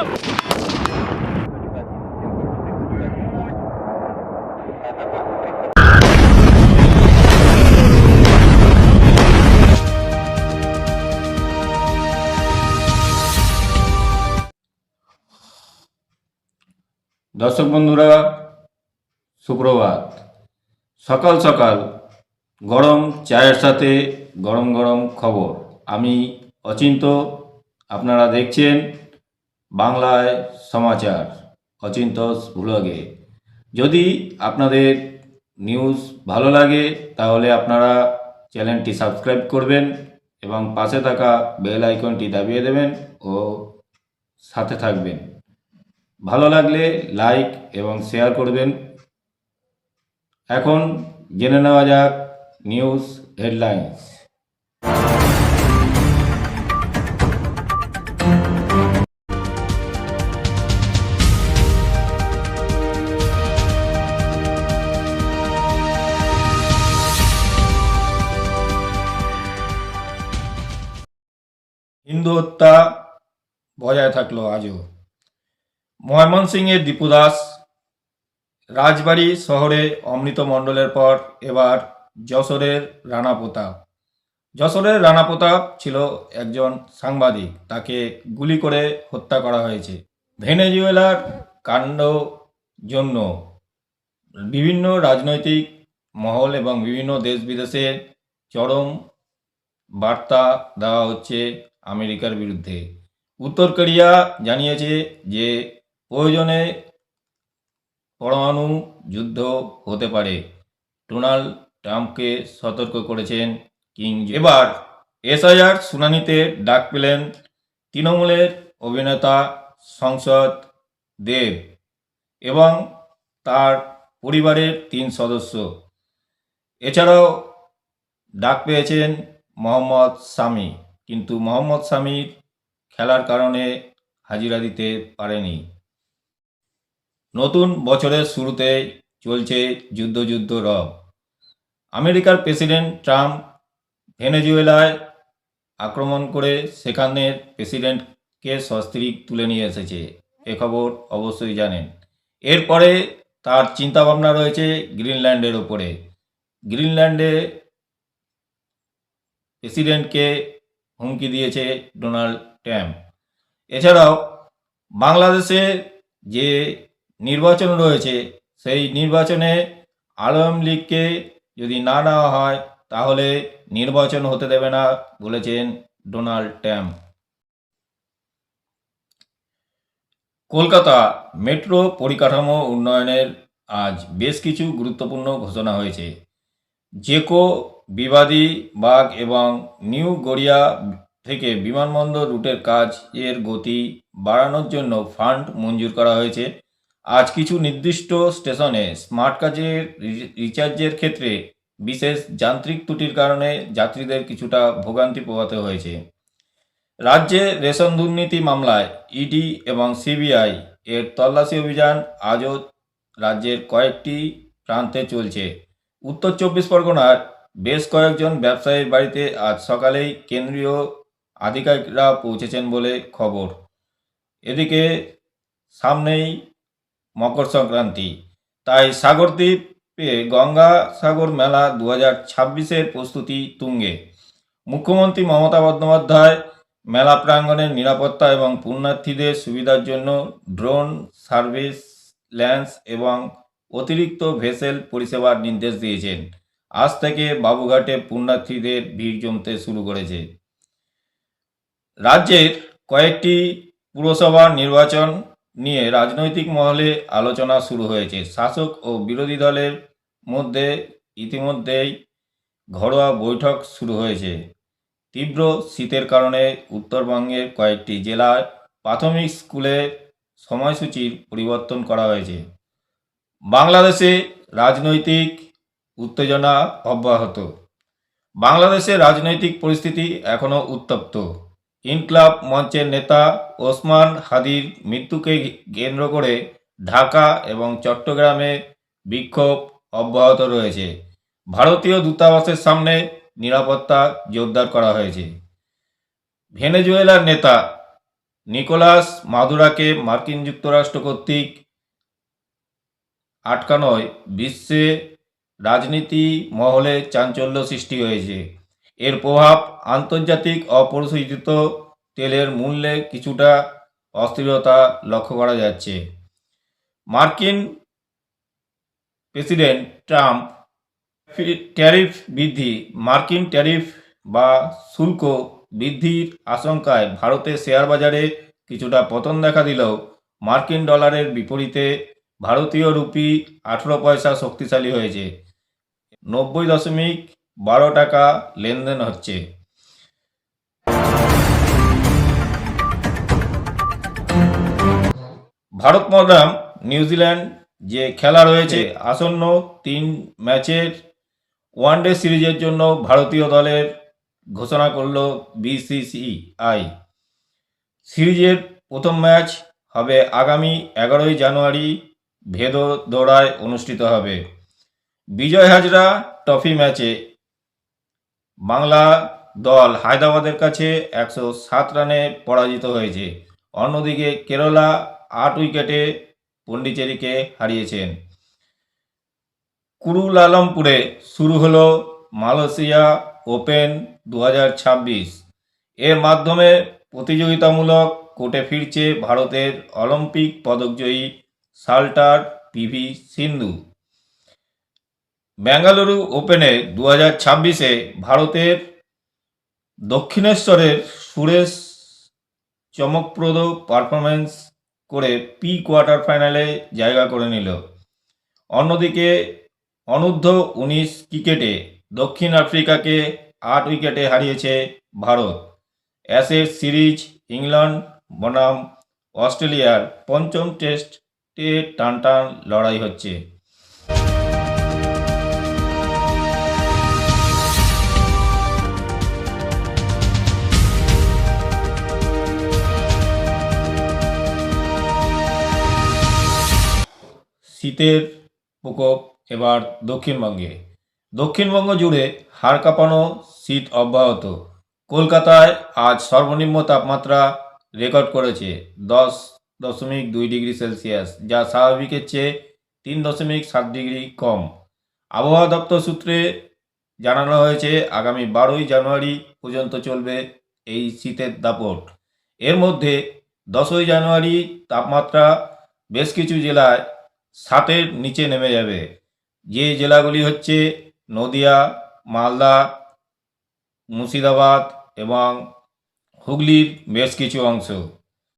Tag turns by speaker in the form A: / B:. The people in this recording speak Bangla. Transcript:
A: দর্শক বন্ধুরা, সুপ্রভাত। সকাল সকাল গরম চায়ের সাথে গরম গরম খবর। আমি অচিন্ত আপনারা দেখছেন বাংলায় সমাচার অচিন্তস ব্লগে যদি আপনাদের নিউজ ভালো লাগে, তাহলে আপনারা চ্যানেলটি সাবস্ক্রাইব করবেন এবং পাশে থাকা বেল আইকনটি দাবিয়ে দেবেন ও সাথে থাকবেন। ভালো লাগলে লাইক এবং শেয়ার করবেন। এখন জেনে নেওয়া যাক নিউজ হেডলাইন্স হিন্দু হত্যা বজায় থাকল আজও। ময়মনসিংহের দীপু দাস, রাজবাড়ি শহরে অমৃত মণ্ডলের পর এবার যশোরের রানা প্রতাপ। যশোরের রানা প্রতাপ ছিল একজন সাংবাদিক, তাকে গুলি করে হত্যা করা হয়েছে। ভেনেজুয়েলার কাণ্ড জন্য বিভিন্ন রাজনৈতিক মহল এবং বিভিন্ন দেশ বিদেশের চরম বার্তা দেওয়া হচ্ছে আমেরিকার বিরুদ্ধে। উত্তর কোরিয়া জানিয়েছে যে, প্রয়োজনে পরমাণু যুদ্ধ হতে পারে। ডোনাল্ড ট্রাম্পকে সতর্ক করেছেন কিং। এবার এসআইআর শুনানিতে ডাক পেলেন তৃণমূলের অভিনেতা সংসদ দেব এবং তার পরিবারের তিন সদস্য। এছাড়াও ডাক পেয়েছেন মোহাম্মদ সামি কিন্তু মোহাম্মদ সামির খেলার কারণে হাজিরা দিতে পারেনি। নতুন বছরের শুরুতে চলছে যুদ্ধ যুদ্ধ রব। আমেরিকার প্রেসিডেন্ট ট্রাম্প ভেনেজুয়েলায় আক্রমণ করে সেখানের প্রেসিডেন্টকে সস্ত্রীক তুলে নিয়ে এসেছে। এ খবর অবশ্যই জানেন। এরপরে তার চিন্তাভাবনা রয়েছে গ্রিনল্যান্ডের ওপরে। গ্রিনল্যান্ডে প্রেসিডেন্টকে হুমকি দিয়েছে ডোনাল্ড ট্রাম্প। এছাড়াও বাংলাদেশে যে নির্বাচন রয়েছে, সেই নির্বাচনে আলম লীগকে যদি না নেওয়া হয়, তাহলে নির্বাচন হতে দেবে না বলেছেন ডোনাল্ড ট্রাম্প। কলকাতা মেট্রো পরিকাঠামো উন্নয়নের আজ বেশ কিছু গুরুত্বপূর্ণ ঘোষণা হয়েছে। জেকো বিবাদী বাগ এবং নিউ গড়িয়া থেকে বিমানবন্দর রুটের কাজ এর গতি বাড়ানোর জন্য ফান্ড মঞ্জুর করা হয়েছে। আজ কিছু নির্দিষ্ট স্টেশনে স্মার্ট কাজের রিচার্জের ক্ষেত্রে বিশেষ যান্ত্রিক ত্রুটির কারণে যাত্রীদের কিছুটা ভোগান্তি পোহাতে হয়েছে। রাজ্যে রেশন দুর্নীতি মামলায় ইডি এবং সিবিআই এর তল্লাশি অভিযান আজও রাজ্যের কয়েকটি প্রান্তে চলছে। উত্তর চব্বিশ পরগনার বেশ কয়েকজন ব্যবসায়ীর বাড়িতে আজ সকালেই কেন্দ্রীয় আধিকারিকরা পৌঁছেছেন বলে খবর। এদিকে সামনেই মকর সংক্রান্তি। তাই সাগরদ্বীপে গঙ্গা সাগর মেলা দু হাজার ছাব্বিশের প্রস্তুতি তুঙ্গে। মুখ্যমন্ত্রী মমতা বন্দ্যোপাধ্যায় মেলা প্রাঙ্গণের নিরাপত্তা এবং পুণ্যার্থীদের সুবিধার জন্য ড্রোন সার্ভিস ল্যান্স এবং অতিরিক্ত ভেসেল পরিষেবার নির্দেশ দিয়েছেন। আজ থেকে বাবুঘাটে পুণ্যার্থীদের ভিড় জমতে শুরু করেছে। রাজ্যের কয়েকটি পুরসভা নির্বাচন নিয়ে রাজনৈতিক মহলে আলোচনা শুরু হয়েছে। শাসক ও বিরোধী দলের মধ্যে ইতিমধ্যেই ঘরোয়া বৈঠক শুরু হয়েছে। তীব্র শীতের কারণে উত্তরবঙ্গের কয়েকটি জেলায় প্রাথমিক স্কুলে সময়সূচির পরিবর্তন করা হয়েছে। বাংলাদেশে রাজনৈতিক উত্তেজনা অব্যাহত। বাংলাদেশের রাজনৈতিক পরিস্থিতি এখনও উত্তপ্ত। ইনকলাব মঞ্চের নেতা ওসমান হাদির মৃত্যুকে কেন্দ্র করে ঢাকা এবং চট্টগ্রামে বিক্ষোভ অব্যাহত রয়েছে। ভারতীয় দূতাবাসের সামনে নিরাপত্তা জোরদার করা হয়েছে। ভেনেজুয়েলার নেতা নিকোলাস মাদুরাকে মার্কিন যুক্তরাষ্ট্র কর্তৃক আটকানোয় বিশ্বে রাজনীতি মহলে চাঞ্চল্য সৃষ্টি হয়েছে। এর প্রভাব আন্তর্জাতিক অপরিশোধিত তেলের মূল্যে কিছুটা অস্থিরতা লক্ষ্য করা যাচ্ছে। মার্কিন প্রেসিডেন্ট ট্রাম্প ট্যারিফ বৃদ্ধি, মার্কিন ট্যারিফ বা শুল্ক বৃদ্ধির আশঙ্কায় ভারতের শেয়ার বাজারে কিছুটা পতন দেখা দিলেও মার্কিন ডলারের বিপরীতে ভারতীয় রুপি আঠেরো পয়সা শক্তিশালী হয়েছে। নব্বই দশমিক বারো টাকা লেনদেন হচ্ছে। ভারত মদাম নিউজিল্যান্ড যে খেলা রয়েছে, আসন্ন তিন ম্যাচের ওয়ানডে সিরিজের জন্য ভারতীয় দলের ঘোষণা করল বিসিসিআই সিরিজের প্রথম ম্যাচ হবে আগামী এগারোই জানুয়ারি ভেদোদোড়ায় অনুষ্ঠিত হবে। বিজয় হাজরা ট্রফি ম্যাচে বাংলা দল হায়দ্রাবাদের কাছে একশো সাত রানে পরাজিত হয়েছে। অন্যদিকে কেরালা আট উইকেটে পন্ডিচেরিকে হারিয়েছেন। কুরুলালমপুরে শুরু হলো মালয়েশিয়া ওপেন দু হাজার ছাব্বিশ। এর মাধ্যমে প্রতিযোগিতামূলক কোর্টে ফিরছে ভারতের অলিম্পিক পদকজয়ী সাল্টার পিভি সিন্ধু। বেঙ্গালুরু ওপেনে দু হাজার ছাব্বিশে ভারতের দক্ষিণেশ্বরের সুরেশ চমকপ্রদ পারফরমেন্স করে পি কোয়ার্টার ফাইনালে জায়গা করে নিল। অন্যদিকে অনূর্ধ্ব উনিশ ক্রিকেটে দক্ষিণ আফ্রিকাকে আট উইকেটে হারিয়েছে ভারত। অ্যাশেজ সিরিজ ইংল্যান্ড, বনাম, অস্ট্রেলিয়ার পঞ্চম টেস্টে টান টান লড়াই হচ্ছে। শীতের প্রকোপ এবার দক্ষিণবঙ্গে। দক্ষিণবঙ্গ জুড়ে হাড় কাঁপানো শীত অব্যাহত। কলকাতায় আজ সর্বনিম্ন তাপমাত্রা রেকর্ড করেছে দশ দশমিক দুই ডিগ্রি সেলসিয়াস, যা স্বাভাবিকের চেয়ে তিন দশমিক সাত ডিগ্রি কম। আবহাওয়া দপ্তর সূত্রে জানানো হয়েছে, আগামী বারোই জানুয়ারি পর্যন্ত চলবে এই শীতের দাপট। এর মধ্যে দশই জানুয়ারি তাপমাত্রা বেশ কিছু জেলায় সাতের নিচে নেমে যাবে। যে জেলাগুলি হচ্ছে নদিয়া, মালদা, মুর্শিদাবাদ এবং হুগলির বেশ কিছু অংশ।